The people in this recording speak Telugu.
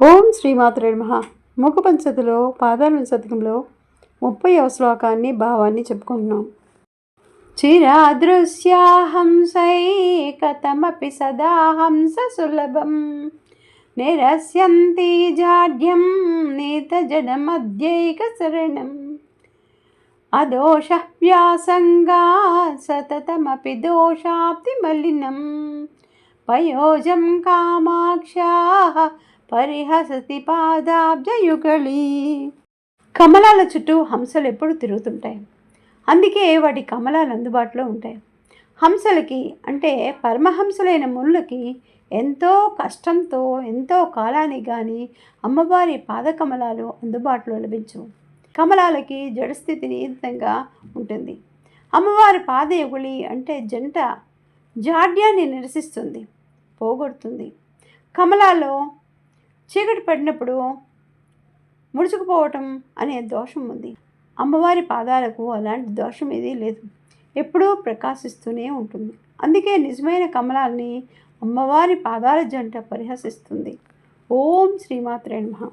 ఓం శ్రీమాత్రే నమ. ముఖపంచతిలో పాదాల శతకంలో ముప్పైవ శ్లోకాన్ని భావాన్ని చెప్పుకుంటున్నాం. చిరాదృశ్యాహంసైకతమపి సదా హంస సులభం. నిరస్యంతి జాడ్యం నీతజడమధ్యైక శరణం అదోష వ్యాసంగా సతతమపి దోషాప్తి మలినం పయోజం కామాక్షా పరిహసతి పాదాబ్జయుగళి కమలాల చుట్టూ హంసలు ఎప్పుడు తిరుగుతుంటాయి. అందుకే వాటి కమలాలు అందుబాటులో ఉంటాయి. హంసలకి అంటే పరమహంసలైన ముళ్ళకి ఎంతో కష్టంతో ఎంతో కాలానికి కానీ అమ్మవారి పాదకమలాలు అందుబాటులో లభించవు. కమలాలకి జడస్థితి నియంత్రంగా ఉంటుంది. అమ్మవారి పాదయుగుళి అంటే జంట జాడ్యాన్ని నిరసిస్తుంది పోగొడుతుంది. కమలాలో చీకటి పడినప్పుడు ముడుచుకుపోవటం అనే దోషం ఉంది. అమ్మవారి పాదాలకు అలాంటి దోషం ఏదీ లేదు. ఎప్పుడూ ప్రకాశిస్తూనే ఉంటుంది. అందుకే నిజమైన కమలాల్ని అమ్మవారి పాదాల జంట పరిహసిస్తుంది. ఓం శ్రీమాత్రే నమ.